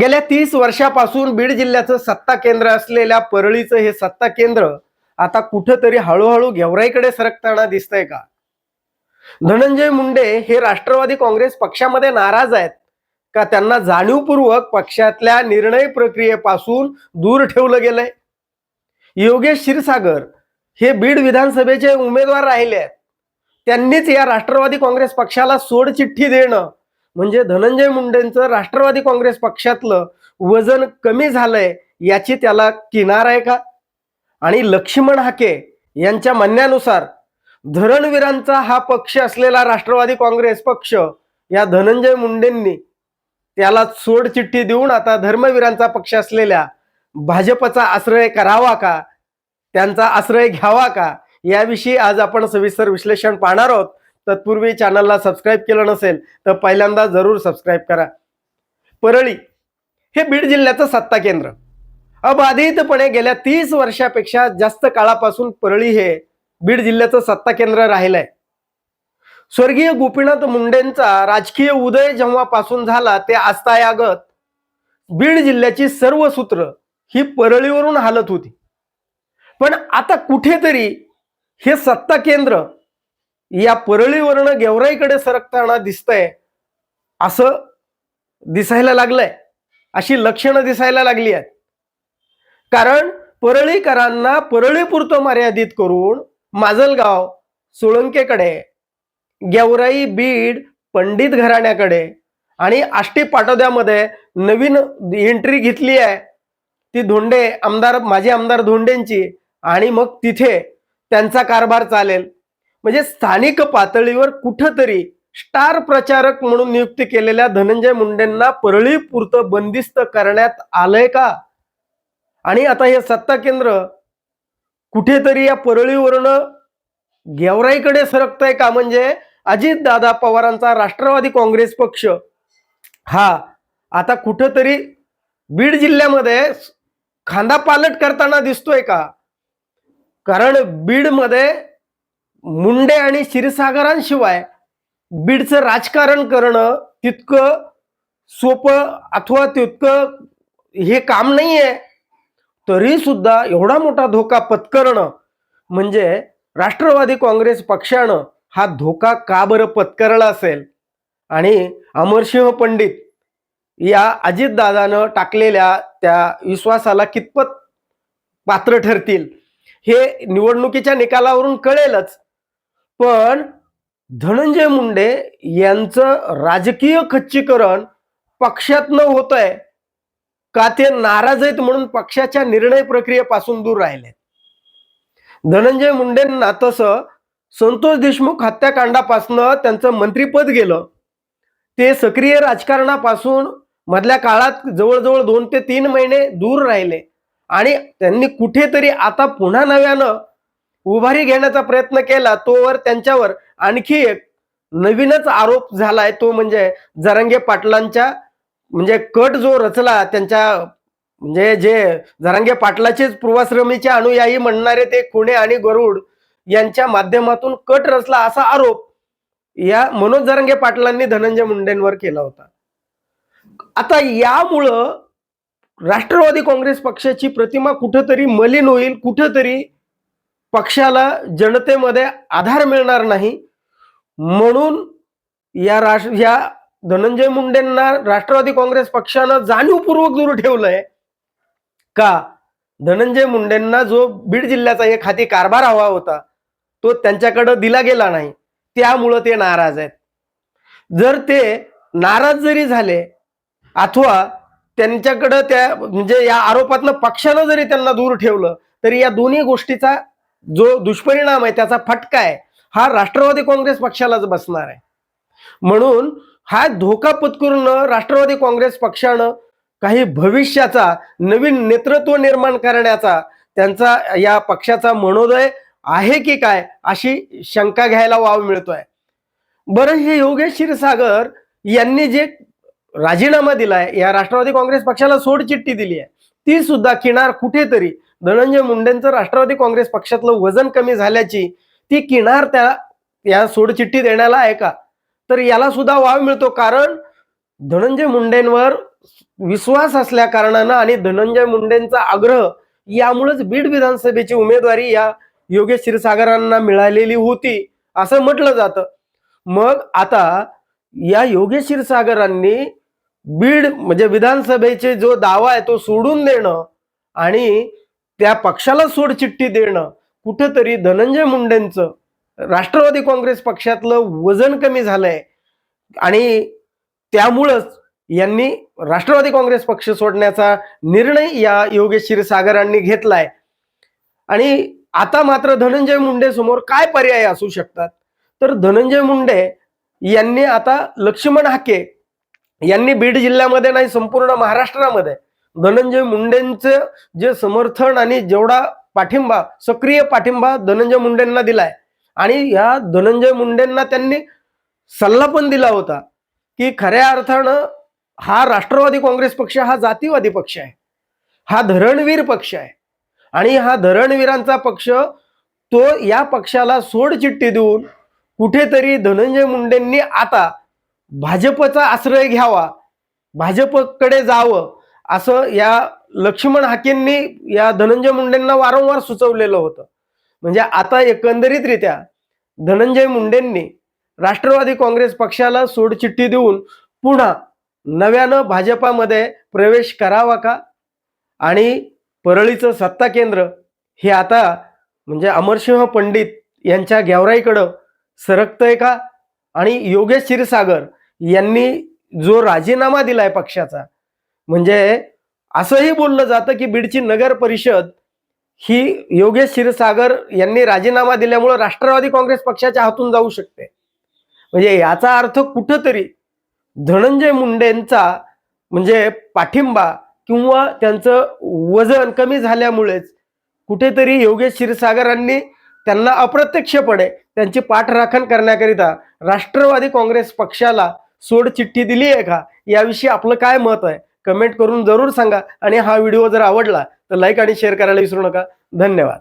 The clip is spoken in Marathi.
गेल्या तीस वर्षापासून बीड जिल्ह्याचं सत्ता केंद्र असलेल्या परळीचं हे सत्ता केंद्र आता कुठंतरी हळूहळू गेवराईकडे सरकताना दिसतंय का? धनंजय मुंडे हे राष्ट्रवादी काँग्रेस पक्षामध्ये नाराज आहेत का? त्यांना जाणीवपूर्वक पक्षातल्या निर्णय प्रक्रियेपासून दूर ठेवलं गेलंय. योगेश क्षीरसागर हे बीड विधानसभेचे उमेदवार राहिले आहेत. त्यांनीच या राष्ट्रवादी काँग्रेस पक्षाला सोडचिठ्ठी देणं म्हणजे धनंजय मुंडेंचं राष्ट्रवादी काँग्रेस पक्षातलं वजन कमी झालंय याची त्याला किनार आहे का? आणि लक्ष्मण हाके यांच्या म्हणण्यानुसार धरणवीरांचा हा पक्ष असलेला राष्ट्रवादी काँग्रेस पक्ष या धनंजय मुंडेंनी त्याला सोडचिठ्ठी देऊन आता धर्मवीरांचा पक्ष असलेल्या भाजपचा आश्रय करावा का? त्यांचा आश्रय घ्यावा का? याविषयी आज आपण सविस्तर विश्लेषण पाहणार आहोत. तत्पूर्वी चॅनलला सबस्क्राईब केलं नसेल तर पहिल्यांदा जरूर सबस्क्राईब करा. परळी हे बीड जिल्ह्याचं सत्ता केंद्र. अबाधितपणे गेल्या तीस वर्षापेक्षा जास्त काळापासून परळी हे बीड जिल्ह्याचं सत्ता केंद्र राहिलंय. स्वर्गीय गोपीनाथ मुंडेंचा राजकीय उदय जेव्हापासून झाला ते आजतायागत बीड जिल्ह्याची सर्व सूत्र ही परळीवरून हालत होती. पण आता कुठेतरी हे सत्ता केंद्र या परळीवरनं गेवराईकडे सरकताना दिसतंय असं दिसायला लागलंय. अशी लक्षणं दिसायला लागली आहेत. कारण परळीकरांना परळीपुरतं मर्यादित करून माजलगाव सोळंकेकडे गेवराई बीड पंडित घराण्याकडे आणि आष्टी पाटोद्यामध्ये नवीन एंट्री घेतली आहे. ती धोंडे आमदार माजी आमदार धोंडेंची आणि मग तिथे त्यांचा कारभार चालेल. म्हणजे स्थानिक पातळीवर कुठंतरी स्टार प्रचारक म्हणून नियुक्ती केलेल्या धनंजय मुंडेंना परळी पुरतं बंदिस्त करण्यात आलंय का? आणि आता हे सत्ता केंद्र कुठेतरी या परळीवरनं गेवराईकडे सरकतंय का? म्हणजे अजित दादा पवारांचा राष्ट्रवादी काँग्रेस पक्ष. हा आता कुठंतरी बीड जिल्ह्यामध्ये खांदा पालट करताना दिसतोय का? कारण बीडमध्ये मुंडे आणि क्षीरसागरांशिवाय बीडचं राजकारण करणं तितकं सोपं अथवा तितकं हे काम नाही आहे तरी सुद्धा एवढा मोठा धोका पत्करणं म्हणजे राष्ट्रवादी काँग्रेस पक्षानं हा धोका का बरं पत्करला असेल? आणि अमरसिंह पंडित या अजितदादानं टाकलेल्या त्या विश्वासाला कितपत पात्र ठरतील हे निवडणुकीच्या निकालावरून कळेलच. पण धनंजय मुंडे यांचं राजकीय खच्चीकरण पक्षातनं होत आहे का ते नाराज आहेत म्हणून पक्षाच्या निर्णय प्रक्रियेपासून दूर राहिले धनंजय मुंडेंना तसं संतोष देशमुख हत्याकांडापासनं त्यांचं मंत्रीपद गेलं. ते सक्रिय राजकारणापासून मधल्या काळात जवळजवळ दोन ते तीन महिने दूर राहिले. आणि त्यांनी कुठेतरी आता पुन्हा नव्यानं उभारी घेण्याचा प्रयत्न केला तोवर त्यांच्यावर आणखी एक नवीनच आरोप झालाय. तो म्हणजे जरांगे पाटलांच्या म्हणजे कट जो रचला त्यांच्या म्हणजे जे जरांगे पाटलाचेच पूर्वाश्रमीचे अनुयायी म्हणणारे ते खुणे आणि गरुड यांच्या माध्यमातून कट रचला असा आरोप या मनोज जरांगे पाटलांनी धनंजय मुंडेंवर केला होता. आता यामुळं राष्ट्रवादी काँग्रेस पक्षाची प्रतिमा कुठंतरी मलिन होईल कुठंतरी पक्षाला जनतेमध्ये आधार मिळणार नाही म्हणून या राष्ट्र या धनंजय मुंडेंना राष्ट्रवादी काँग्रेस पक्षानं जाणीवपूर्वक दूर ठेवलंय. का? धनंजय मुंडेंना जो बीड जिल्ह्याचा एक हाती कारभार हवा होता तो त्यांच्याकडं दिला गेला नाही. त्यामुळं ते नाराज आहेत. जर ते नाराज जरी झाले अथवा त्यांच्याकडं त्या म्हणजे या आरोपातनं पक्षानं जरी त्यांना दूर ठेवलं तरी या दोन्ही गोष्टीचा जो दुष्परिणाम आहे त्याचा फटका आहे हा राष्ट्रवादी काँग्रेस पक्षालाच बसणार आहे. म्हणून हा धोका पत्करून राष्ट्रवादी काँग्रेस पक्षानं काही भविष्याचा नवीन नेतृत्व निर्माण करण्याचा त्यांचा या पक्षाचा मनोदय आहे की काय अशी शंका घ्यायला वाव मिळतोय. बरं हे योगेश क्षीरसागर यांनी जे राजीनामा दिलाय या राष्ट्रवादी काँग्रेस पक्षाला सोडचिठ्ठी दिली आहे ती सुद्धा किनार कुठेतरी धनंजय मुंडेंचं राष्ट्रवादी काँग्रेस पक्षातलं वजन कमी झाल्याची ती किनार त्या या सोडचिठ्ठी देण्याला आहे का? तर याला सुद्धा वाव मिळतो कारण धनंजय मुंडेंवर विश्वास असल्या कारणानं आणि धनंजय मुंडेंचा आग्रह यामुळेच बीड विधानसभेची उमेदवारी या योगेश क्षीरसागरांना मिळालेली होती असं म्हटलं जातं. मग आता या योगेश क्षीरसागरांनी बीड म्हणजे विधानसभेचे जो दावा आहे तो सोडून देणं आणि त्या पक्षाला सोडचिठ्ठी देणं कुठंतरी धनंजय मुंडेंचं राष्ट्रवादी काँग्रेस पक्षातलं वजन कमी झालंय. आणि त्यामुळंच यांनी राष्ट्रवादी काँग्रेस पक्ष सोडण्याचा निर्णय या योगेश क्षीरसागरांनी घेतलाय. आणि आता मात्र धनंजय मुंडे समोर काय पर्याय असू शकतात? तर धनंजय मुंडे यांनी आता लक्ष्मण हाके यांनी बीड जिल्ह्यामध्ये नाही संपूर्ण महाराष्ट्रामध्ये धनंजय मुंडेंचं जे समर्थन आणि जेवढा पाठिंबा सक्रिय पाठिंबा धनंजय मुंडेंना दिलाय. आणि ह्या धनंजय मुंडेंना त्यांनी सल्ला पण दिला होता की खऱ्या अर्थानं हा राष्ट्रवादी काँग्रेस पक्ष हा जातीवादी पक्ष आहे. हा धरणवीर पक्ष आहे. आणि हा धरणवीरांचा पक्ष तो या पक्षाला सोडचिठ्ठी देऊन कुठेतरी धनंजय मुंडेंनी आता भाजपचा आश्रय घ्यावा भाजपकडे जावं असं या लक्ष्मण हाकेंनी या धनंजय मुंडेंना वारंवार सुचवलेलं होतं. म्हणजे आता एकंदरीतरित्या धनंजय मुंडेंनी राष्ट्रवादी काँग्रेस पक्षाला सोडचिठ्ठी देऊन पुन्हा नव्यानं भाजपामध्ये प्रवेश करावा का? आणि परळीचं सत्ता केंद्र हे आता म्हणजे अमरसिंह पंडित यांच्या गेवराईकडं सरकतंय का? आणि योगेश क्षीरसागर यांनी जो राजीनामा दिलाय पक्षाचा म्हणजे असंही बोललं जातं की बीडची नगर परिषद ही योगेश क्षीरसागर यांनी राजीनामा दिल्यामुळं राष्ट्रवादी काँग्रेस पक्षाच्या हातून जाऊ शकते. म्हणजे याचा अर्थ कुठंतरी धनंजय मुंडेंचा म्हणजे पाठिंबा किंवा त्यांचं वजन कमी झाल्यामुळेच कुठेतरी योगेश क्षीरसागरांनी त्यांना अप्रत्यक्षपणे त्यांची पाठराखण करण्याकरिता राष्ट्रवादी काँग्रेस पक्षाला सोडचिठ्ठी दिली आहे का? याविषयी आपलं काय मत आहे? कमेंट करून जरूर सांगा आणि हा व्हिडिओ जर आवडला तर लाईक आणि शेअर करायला विसरू नका. धन्यवाद.